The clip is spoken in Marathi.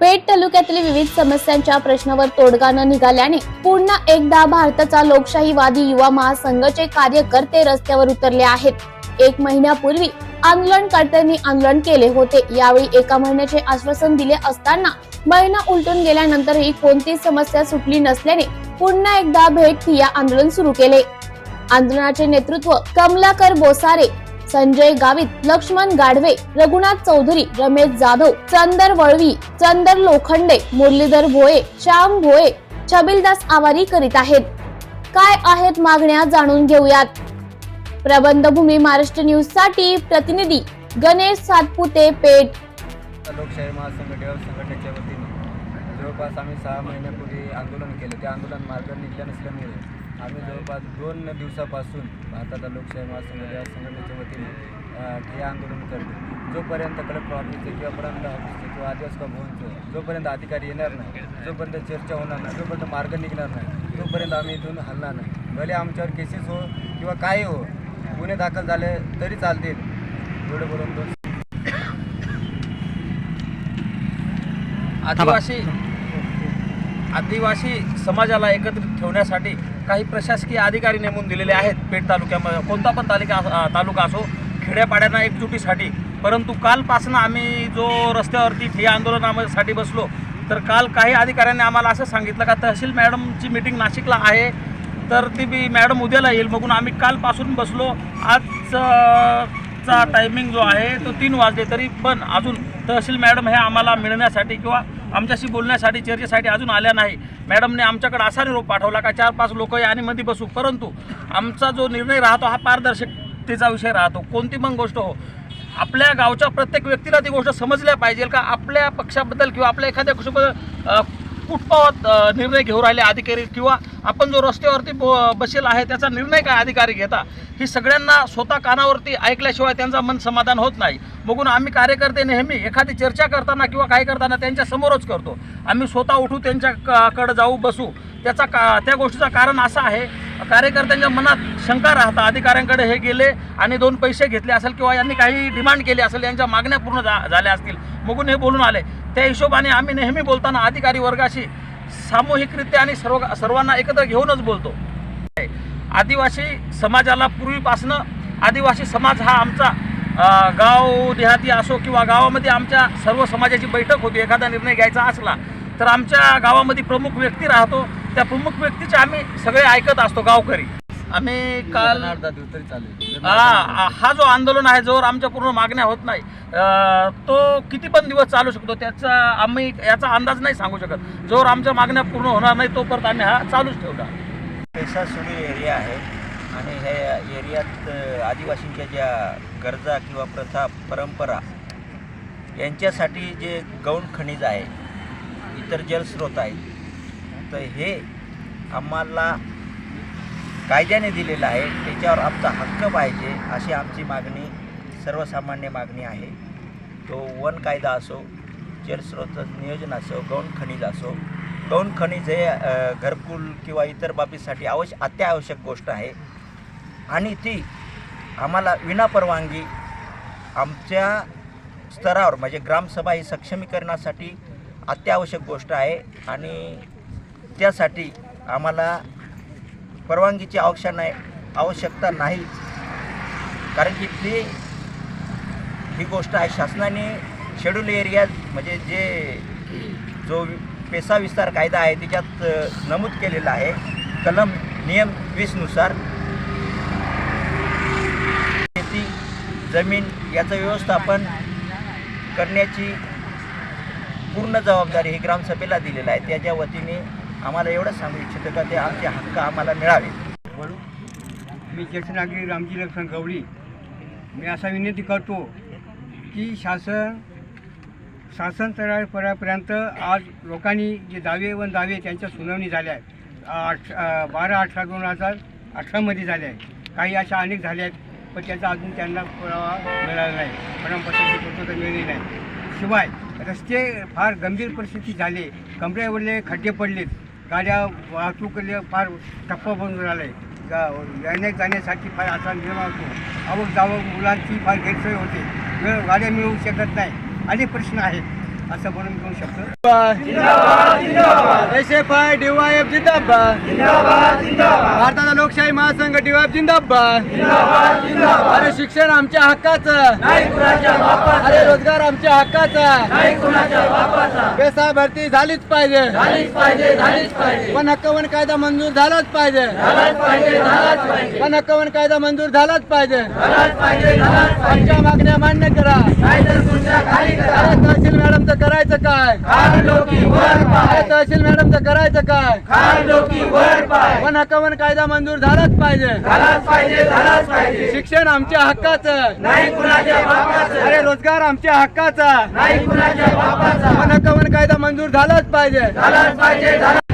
पेठ तालुक्यातील विविध समस्यांच्या प्रश्नावर तोडगा न निघाल्याने पुन्हा एकदा भारताचा लोकशाहीवादी युवा महासंघाचे कार्यकर्ते रस्त्यावर उतरले आहेत. एक महिन्यापूर्वी आंदोलनकर्त्यांनी आंदोलन केले होते. यावेळी एका महिन्याचे आश्वासन दिले असताना महिना उलटून गेल्यानंतरही कोणतीच समस्या सुटली नसल्याने पुन्हा एकदा भेट ठिया आंदोलन सुरू केले. आंदोलनाचे नेतृत्व कमलाकर बोसारे संजय गावित लक्ष्मण गाढवे रघुनाथ चौधरी रमेश जाधव चंदर वळवी चंदर लोखंडे मुरलीधर भोये श्याम भोये छबिलदास आवारी करीत आहेत. काय आहेत मागण्या जाणून घेऊयात. प्रबंधभूमी महाराष्ट्र न्यूजसाठी प्रतिनिधी गणेश सातपुते पेठ. लोकशाही महासंघ डेव्हलप संघटनेच्या वतीने जवळपास आम्ही सहा महिन्यापूर्वी आंदोलन केलं. ते आंदोलन मार्ग निघल्या नसल्यामुळे आम्ही जवळपास दोन दिवसापासून भारताचा लोकशाही महासंघ या संघटनेच्या वतीने अ, आंदोलन करतो जोपर्यंत कलेक्टर ऑफिसचं किंवा प्रांत ऑफिसचं किंवा आदिवासी भवनचं जोपर्यंत अधिकारी येणार नाही जोपर्यंत चर्चा होणार नाही जोपर्यंत मार्ग निघणार नाही तोपर्यंत आम्ही इथून हलणार नाही. भले आमच्यावर केसेस हो किंवा काही हो गुन्हे दाखल झाले तरी चालतील. एवढे बोलून दोन आदिवासी आदिवासी समाजाला एकत्रित ठेवण्यासाठी काही प्रशासकीय अधिकारी नेमून दिलेले आहेत. पेठ तालुक्यामध्ये कोणता पण तालिका तालुका असो खेड्यापाड्यांना एकजुटीसाठी परंतु कालपासून आम्ही जो रस्त्यावरती ठिय्या आंदोलनासाठी बसलो तर काल काही अधिकाऱ्यांनी आम्हाला असं सांगितलं का तहसील मॅडमची मीटिंग नाशिकला आहे तर ती बी मॅडम उद्याला येईल बघून आम्ही कालपासून बसलो. आजचा टायमिंग जो आहे तो तीन वाजले तरी पण अजून तहसील मॅडम हे आम्हाला मिळण्यासाठी किंवा आमच्याशी बोलण्यासाठी चर्चेसाठी अजून आल्या नाही. मॅडमने आमच्याकडे असा निरोप पाठवला का? चार पाच लोक आणि मध्ये बसू. परंतु आमचा जो निर्णय राहतो हा पारदर्शकतेचा विषय राहतो. कोणती पण गोष्ट हो. आपल्या गावच्या प्रत्येक व्यक्तीला ती गोष्ट समजल्या पाहिजे का? आपल्या पक्षाबद्दल किंवा आपल्या एखाद्या गोष्टीबद्दल अ, कुठपावत निर्णय घेऊ राहिले अधिकारी किंवा आपण जो रस्त्यावरती ब बसेल आहे त्याचा निर्णय काय अधिकारी घेता? ही सगळ्यांना स्वतः कानावरती ऐकल्याशिवाय त्यांचा मन समाधान होत नाही. बघून आम्ही कार्यकर्ते नेहमी एखादी चर्चा करताना किंवा काय करताना त्यांच्या समोरच करतो. आम्ही स्वतः उठू त्यांच्याकडे जाऊ बसू. त्याचा का त्या गोष्टीचं कारण असं आहे कार्यकर्त्यांच्या मनात शंका राहता. अधिकाऱ्यांकडे हे गेले आणि दोन पैसे घेतले असेल किंवा यांनी काही डिमांड केली असेल यांच्या मागण्या पूर्ण जा झाल्या असतील. मगून हे बोलून आले. त्या हिशोबाने आम्ही नेहमी बोलताना अधिकारी वर्गाशी सामूहिकरित्या आणि सर्व सर्वांना एकत्र घेऊनच बोलतो. आदिवासी समाजाला पूर्वीपासनं आदिवासी समाज हा आमचा गाव देहाती असो किंवा गावामध्ये आमच्या सर्व समाजाची बैठक होती एखादा निर्णय घ्यायचा असला तर आमच्या गावामध्ये प्रमुख व्यक्ती राहतो. त्या प्रमुख व्यक्तीचे आम्ही सगळे ऐकत असतो गावकरी. आम्ही काल अर्धा दिवस तरी चालेल. हा हा जो आंदोलन आहे जोवर आमच्या पूर्ण मागण्या होत नाही तो किती पण दिवस चालू शकतो त्याचा आम्ही याचा अंदाज नाही सांगू शकत. जोवर आमच्या मागण्या पूर्ण होणार नाही तोपर्यंत आम्ही हा चालूच ठेवला पेशासुरी एरिया आहे आणि ह्या एरियात आदिवासींच्या ज्या गरजा किंवा प्रथा परंपरा यांच्यासाठी जे गौण खनिज आहे इतर जलस्रोत आहेत तर हे आम्हाला कायद्याने दिलेलं आहे. त्याच्यावर आमचा हक्क पाहिजे अशी आमची मागणी सर्वसामान्य मागणी आहे. तो वन कायदा असो जलस्रोत नियोजन असो गौण खनिज असो गौण खनिज हे घरकुल किंवा इतर बाबीसाठी आवश्य अत्यावश्यक गोष्ट आहे. आणि ती आम्हाला विनापरवानगी आमच्या स्तरावर म्हणजे ग्रामसभा ही सक्षमीकरणासाठी अत्यावश्यक गोष्ट आहे. आणि त्यासाठी आम्हाला परवानगीची आवश्यक नाही आवश्यकता नाही. कारण की ती ही गोष्ट आहे शासनाने शेड्यूल एरिया म्हणजे जे जो पेसा विस्तार कायदा आहे त्याच्यात नमूद केलेला आहे. कलम नियम वीसनुसार शेती जमीन याचं व्यवस्थापन करण्याची पूर्ण जबाबदारी ही ग्रामसभेला दिलेला आहे. त्याच्या वतीने आम्हाला एवढंच सांगू इच्छितो का ते आमचे हक्क आम्हाला मिळावे. मी ज्येष्ठ नागरिक रामजी लक्ष्मण गवळी. मी असा विनंती करतो की शासन शासन स्तरापर्यंत आज लोकांनी जे दावे व दावे त्यांच्या सुनावणी झाल्या आहेत. आठ बारा अठरा दोन हजार अठरामध्ये झाल्या आहेत. काही अशा अनेक झाल्या आहेत पण त्याचा अजून त्यांना पुरावा मिळाला नाही. प्रमाणपत्राची पूर्तता मिळाली नाही. शिवाय रस्ते फार गंभीर परिस्थिती झाली. कमरेवरले खड्डे पडलेत. गाड्या वाहतूकले फार ठप्प बनून राहिले गा- येण्या जाण्यासाठी फार असा निर्माण होतो आवक जावक मुलांची फार गैरसोय होते. वेळ गाड्या मिळू शकत नाही. अनेक प्रश्न आहेत. असं म्हणून डीवायएफ जिंदाबाद. भारताचा लोकशाही महासंघ डीवायएफ जिंदाबाद. अरे शिक्षण आमच्या हक्काचं. अरे रोजगार आमच्या हक्काचा. पेसा भरती झालीच पाहिजे. वन हक्क वन कायदा मंजूर झालाच पाहिजे. वन हक्क वन कायदा मंजूर झालाच पाहिजे. आमच्या मागण्या मान्य करा. तहसील मॅडमचं करायचं काय? तहसील मॅडमचं करायचं काय? वन हक्क वन कायदा मंजूर झालाच पाहिजे. शिक्षण आमच्या हक्काचं. अरे रोजगार आमच्या हक्काचा. वन हक्क वन कायदा मंजूर झालाच पाहिजे.